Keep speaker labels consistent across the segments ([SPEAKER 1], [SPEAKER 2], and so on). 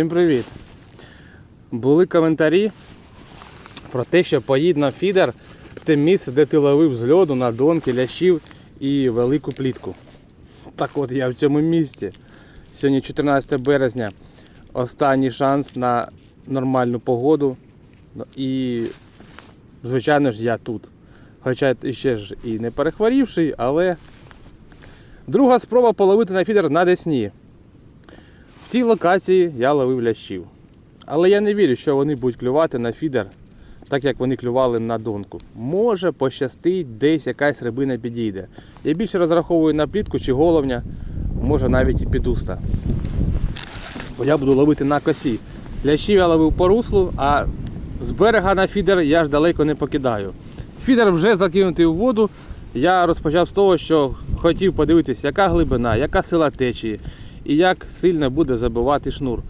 [SPEAKER 1] Всім привіт! Були коментарі про те, що поїдь на фідер в те місце, де ти ловив з льоду на донки, лящів і велику плітку. Так от я в цьому місці. Сьогодні 14 березня. Останній шанс на нормальну погоду. І, звичайно ж, я тут. Хоча ще ж і не перехворівший, але друга спроба половити на фідер на Десні. В цій локації я ловив лящів. Але я не вірю, що вони будуть клювати на фідер, так як вони клювали на донку. Може пощастить, десь якась рибина підійде. Я більше розраховую на плітку чи головня, може навіть і підуста. Бо я буду ловити на косі. Лящів я ловив по руслу, а з берега на фідер я ж далеко не покидаю. Фідер вже закинутий у воду. Я розпочав з того, що хотів подивитися, яка глибина, яка сила течії і як сильно буде забивати шнур.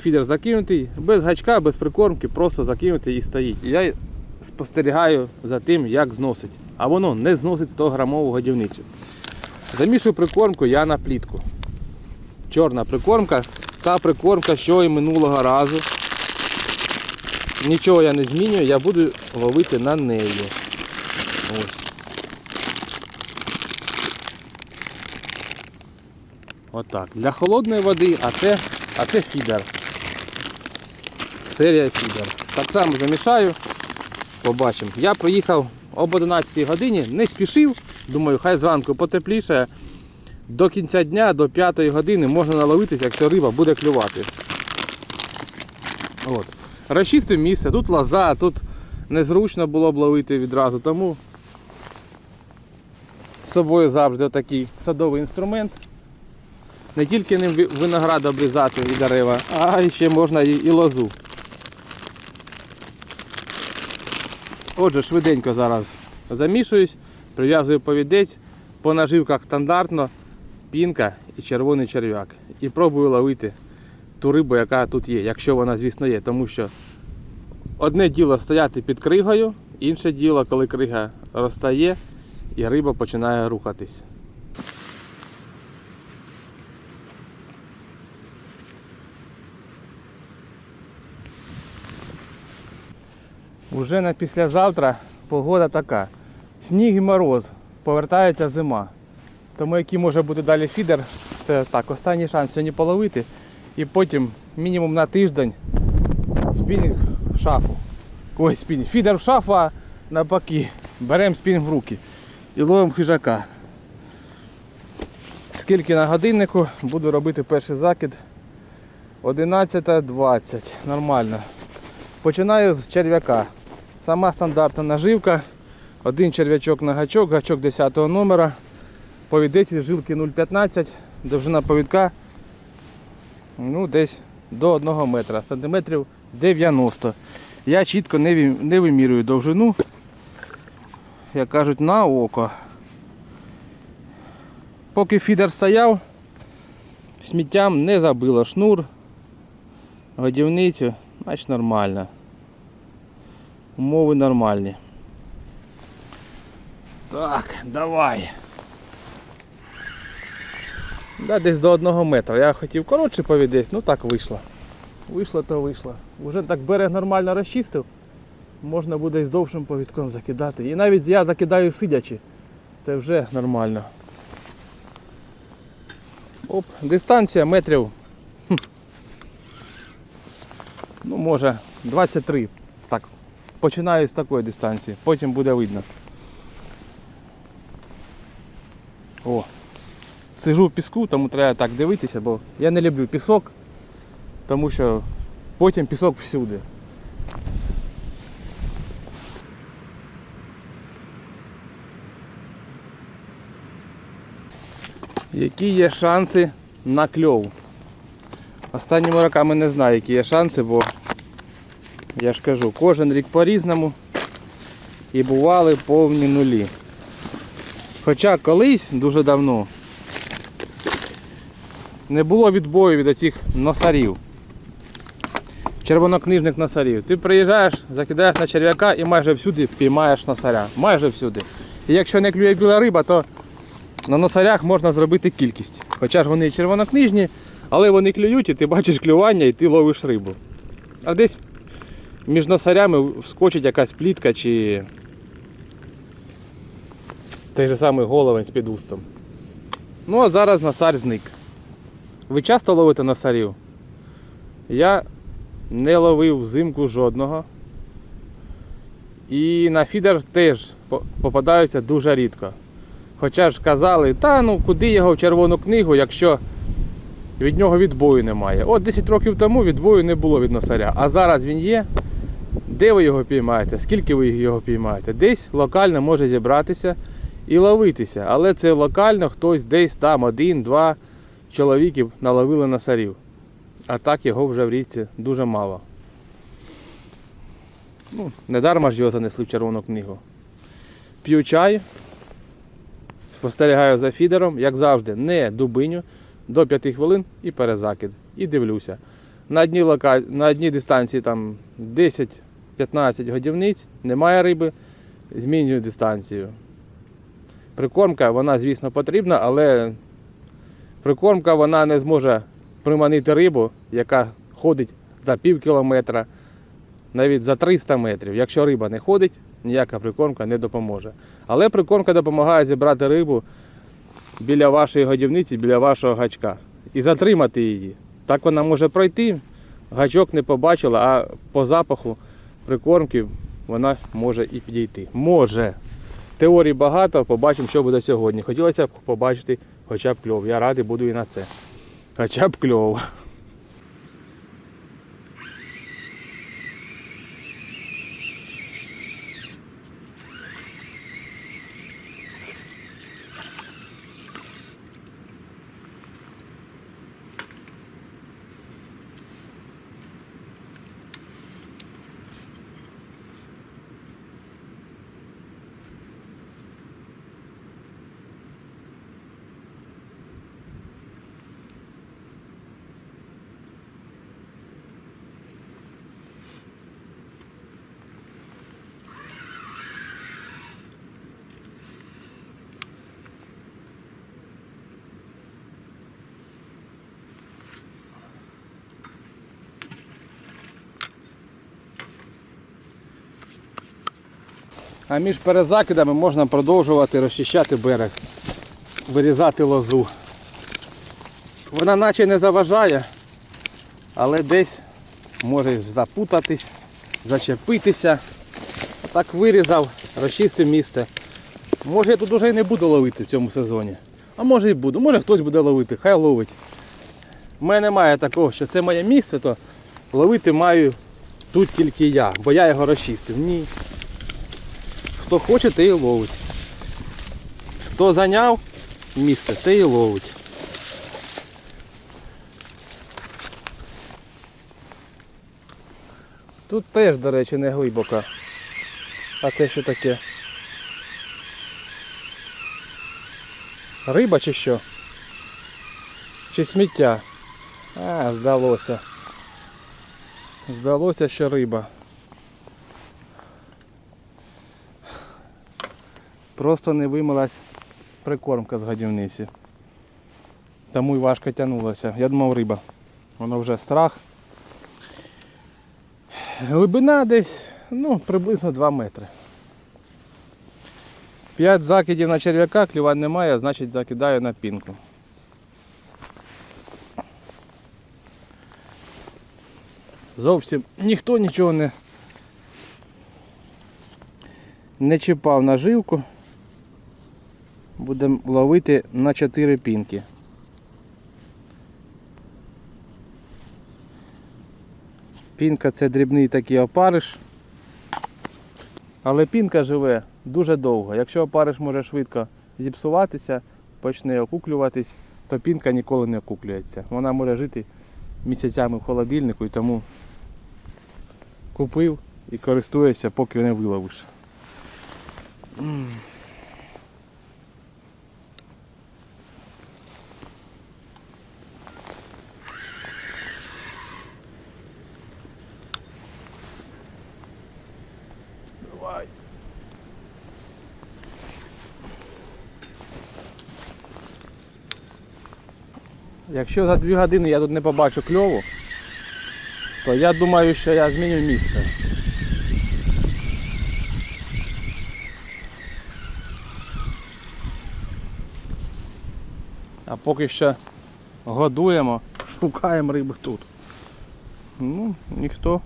[SPEAKER 1] Фідер закинутий, без гачка, без прикормки, просто закинутий і стоїть. Я спостерігаю за тим, як зносить. А воно не зносить 100 грамову годівницю. Замішую прикормку я на плітку. Чорна прикормка, та прикормка, що і минулого разу. Нічого я не змінюю, я буду ловити на неї. Ось. Отак. Для холодної води, а це, а це фідер. Серія фідер. Так само замішаю. Побачимо. Я приїхав об 11 годині, не спішив. Думаю, хай зранку потепліше. До кінця дня, до 5 години можна наловитися, якщо риба буде клювати. От. Розчистив місце, тут лоза, тут незручно було б ловити відразу, тому з собою завжди такий садовий інструмент. Не тільки ним ви- виноград обрізати і дерева, а ще можна і, і лозу. Отже, швиденько зараз замішуюсь, прив'язую повідець, по наживках стандартно, пінка і червоний черв'як. І пробую ловити ту рибу, яка тут є, якщо вона, звісно, є. Тому що одне діло стояти під кригою, інше діло, коли крига розтає і риба починає рухатись. Уже на післязавтра погода така. Сніг і мороз, повертається зима. Тому який може бути далі фідер, це так, останній шанс сьогодні половити. І потім мінімум на тиждень спінінг в шафу. Ой, спінінг. Фідер в шафу, а навпаки. Беремо спінінг в руки і ловимо хижака. Скільки на годиннику буду робити перший закид. 11.20. Нормально. Починаю з черв'яка. Сама стандартна наживка. Один черв'ячок на гачок, гачок 10 номера. Повідець жилки 0,15, довжина повідка ну, десь до 1 метра, сантиметрів 90. Я чітко не вимірюю довжину, як кажуть, на око. Поки фідер стояв, сміттям не забило шнур, годівницю, значить нормально. Умови нормальні. Так, давай. Да, десь до одного метра. Я хотів коротше повідець, ну так вийшло. Вийшло, то вийшло. Уже так берег нормально розчистив. Можна буде і з довшим повідком закидати. І навіть я закидаю сидячи. Це вже нормально. Оп, дистанція метрів. Ну, може, 23. Починаю з такої дистанції, потім буде видно. О, сижу в піску, тому треба так дивитися, бо я не люблю пісок, тому що потім пісок всюди. Які є шанси на кльов? Останніми роками не знаю, які є шанси, бо я ж кажу, кожен рік по-різному і бували повні нулі. Хоча колись дуже давно не було відбою від оцих носарів. Червонокнижних носарів. Ти приїжджаєш, закидаєш на черв'яка і майже всюди піймаєш носаря. Майже всюди. І якщо не клює біла риба, то на носарях можна зробити кількість. Хоча ж вони червонокнижні, Але вони клюють, і ти бачиш клювання, і ти ловиш рибу. А десь між носарями вскочить якась плітка чи той же самий головень з підустом. Ну а зараз носар зник. Ви часто ловите носарів? Я не ловив взимку жодного. І на фідер теж по- попадаються дуже рідко. Хоча ж казали, та ну куди його в червону книгу, якщо від нього відбою немає. От 10 років тому відбою не було від носаря, а зараз він є. Де ви його піймаєте? Скільки ви його піймаєте? Десь локально може зібратися і ловитися. Але це локально хтось десь там один-два чоловіків наловили носарів. А так його вже в річці дуже мало. Ну, недарма ж його занесли в червону книгу. П'ю чай, спостерігаю за фідером, як завжди, не дубиню, до 5 хвилин і перезакид. І дивлюся. На одній, лока... на одній дистанції там 10-15 годівниць, немає риби, змінюю дистанцію. Прикормка, вона, звісно, потрібна, але прикормка вона не зможе приманити рибу, яка ходить за пів кілометра, навіть за 300 метрів. Якщо риба не ходить, ніяка прикормка не допоможе. Але прикормка допомагає зібрати рибу біля вашої годівниці, біля вашого гачка і затримати її. Так вона може пройти, гачок не побачила, а по запаху прикормки вона може і підійти. Може. Теорій багато, побачимо, що буде сьогодні. Хотілося б побачити хоча б кльов. Я радий буду і на це. Хоча б кльов. А між перезакидами можна продовжувати розчищати берег, вирізати лозу. Вона наче не заважає, але десь може запутатись, зачепитися. Так вирізав, розчистив місце. Може я тут уже і не буду ловити в цьому сезоні. А може і буду. Може хтось буде ловити, хай ловить. У мене немає такого, що це моє місце, то ловити маю тут тільки я, бо я його розчистив. Ні. Хто хоче, той і ловить. Хто зайняв місце, той і ловить. Тут теж, до речі, не глибоко. А це що таке? Риба чи що? Чи сміття? А, здалося. Здалося, що риба. Просто не вимилась прикормка з годівниці. Тому й важко тягнулося. Я думав риба. Воно вже страх. Глибина десь ну, приблизно 2 метри. 5 закидів на черв'яка, клювань немає, значить закидаю на пінку. Зовсім ніхто нічого не, не чіпав наживку. Будемо ловити на 4 пінки. Пінка це дрібний такий опариш. Але пінка живе дуже довго. Якщо опариш може швидко зіпсуватися, почне окуклюватись, то пінка ніколи не окуклюється. Вона може жити місяцями в холодильнику і тому купив і користуєшся, поки не виловиш. Давай. Якщо за 2 години я тут не побачу кльову, то я думаю, що я зміню місце. А поки що годуємо, шукаємо рибу тут. Ну, ніхто,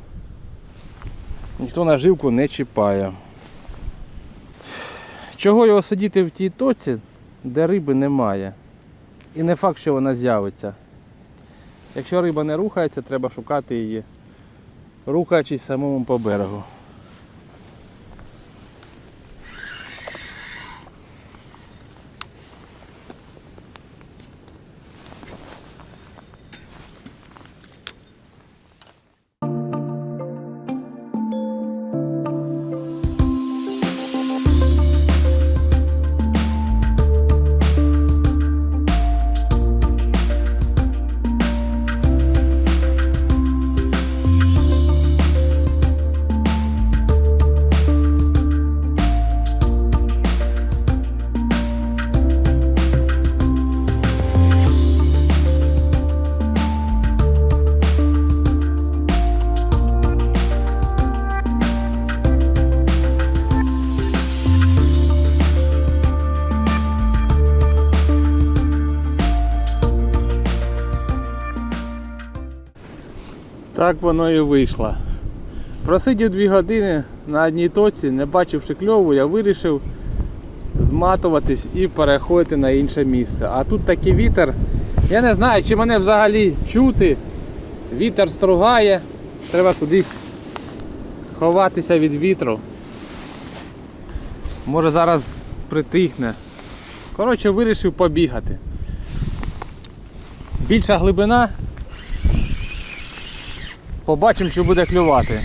[SPEAKER 1] ніхто наживку не чіпає. Чого його сидіти в тій тоці, де риби немає? І не факт, що вона з'явиться. Якщо риба не рухається, треба шукати її, рухаючись самому по берегу. Так воно і вийшло. Просидів дві години на одній тоці, не бачивши кльову, я вирішив зматуватись і переходити на інше місце. А тут такий вітер. Я не знаю, чи мене взагалі чути. Вітер стругає, треба кудись ховатися від вітру. Може зараз притихне. Коротше, вирішив побігати. Більша глибина, Побачимо, що буде клювати.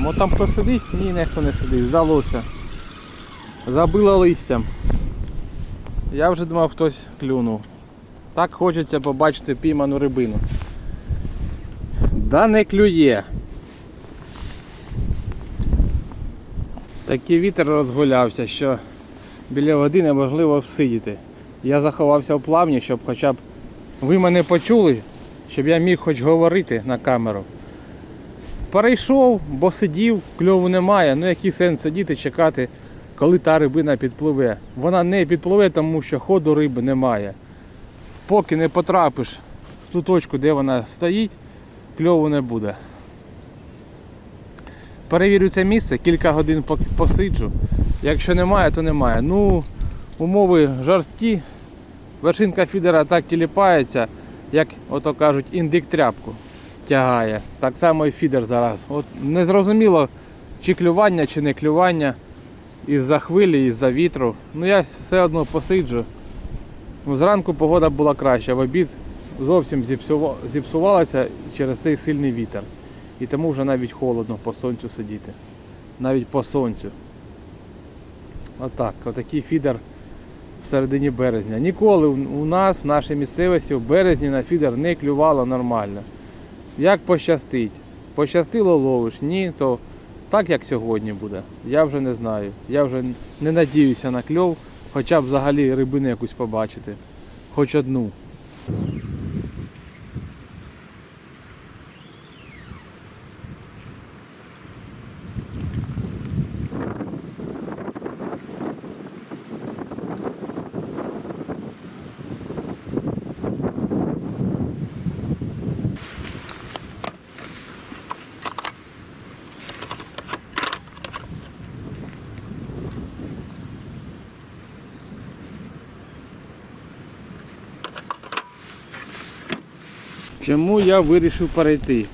[SPEAKER 1] Мо там хто сидить? Ні, ніхто не сидить, здалося. Забило листям. Я вже думав хтось клюнув. Так хочеться побачити пійману рибину. Да не клює. Такий вітер розгулявся, що біля води неможливо всидіти. Я заховався в плавні, щоб хоча б ви мене почули, щоб я міг хоч говорити на камеру. Перейшов, бо сидів, кльову немає. Ну який сенс сидіти, чекати, коли та рибина підпливе. Вона не підпливе, тому що ходу риби немає. Поки не потрапиш в ту точку, де вона стоїть, кльову не буде. Перевірю це місце, кілька годин посиджу. Якщо немає, то немає. Ну, умови жорсткі, вершинка фідера так тіліпається, як ото кажуть, індик тряпку тягає. Так само і фідер зараз. От не зрозуміло, чи клювання, чи не клювання. Із-за хвилі, із-за вітру. Ну я все одно посиджу. Ну, Зранку погода була краща, в обід зовсім зіпсувалася через цей сильний вітер. І тому вже навіть холодно по сонцю сидіти. Навіть по сонцю. Отак, отакий фідер в середині березня. Ніколи у нас, в нашій місцевості, в березні на фідер не клювало нормально. Як пощастить? Пощастило ловиш, ні, то так як сьогодні буде. Я вже не знаю. Я вже не надіюся на кльов, хоча б взагалі рибину якусь побачити. Хоч одну. Чому я вирішив перейти?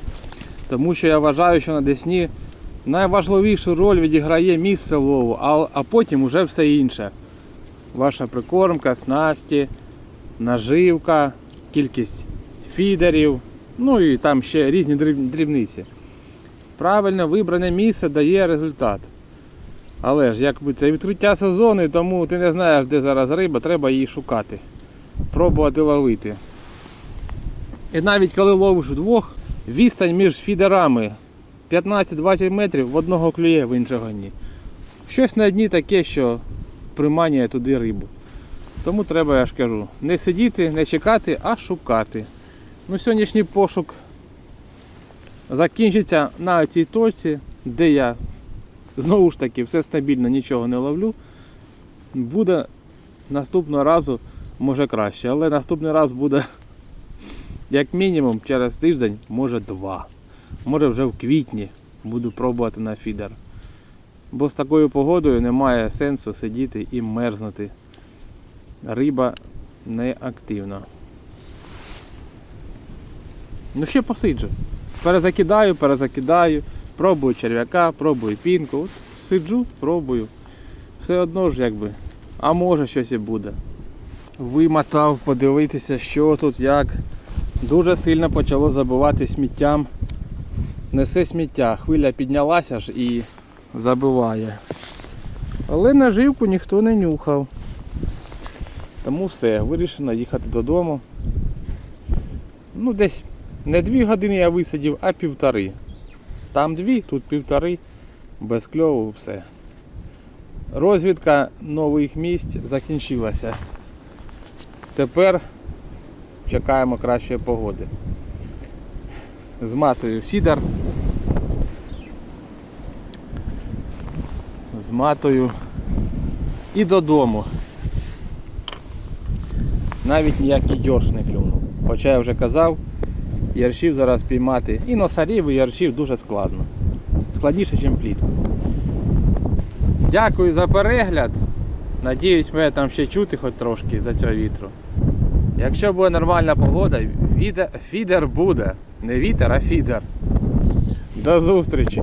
[SPEAKER 1] Тому що я вважаю, що на Десні найважливішу роль відіграє місце лову, а, а потім уже все інше. Ваша прикормка, снасті, наживка, кількість фідерів, ну і там ще різні дрібниці. Правильно вибране місце дає результат. Але ж якби це відкриття сезону, тому ти не знаєш, де зараз риба, треба її шукати. Пробувати ловити. І навіть коли ловиш вдвох, відстань між фідерами 15-20 метрів в одного клює, в іншого ні. Щось на дні таке, що приманює туди рибу. Тому треба, я ж кажу, не сидіти, не чекати, а шукати. Ну, сьогоднішній пошук закінчиться на цій точці, де я знову ж таки все стабільно, нічого не ловлю. Буде наступного разу може краще, але наступний раз буде як мінімум через тиждень, може два. Може вже в квітні буду пробувати на фідер. Бо з такою погодою немає сенсу сидіти і мерзнути. Риба не активна. Ну ще посиджу. Перезакидаю, перезакидаю, пробую черв'яка, пробую пінку. От сиджу, пробую. Все одно ж якби. А може щось і буде. Вимотав подивитися, що тут, як. Дуже сильно почало забивати сміттям. Несе сміття. Хвиля піднялася ж і забиває. Але наживку ніхто не нюхав. Тому все, вирішено їхати додому. Ну, десь не дві години я висидів, а півтори. Там дві, тут півтори, без кльову все. Розвідка нових місць закінчилася. Тепер чекаємо кращої погоди. Зматую фідер. Зматую і додому. Навіть ніякий дьорш не клюнув. Хоча я вже казав, яршів зараз піймати і носарів, і яршів дуже складно. Складніше, ніж плітку. Дякую за перегляд. Надіюсь, мене там ще чути хоч трошки за цього вітру. Якщо буде нормальна погода, фідер буде. Не вітер, а фідер. До зустрічі!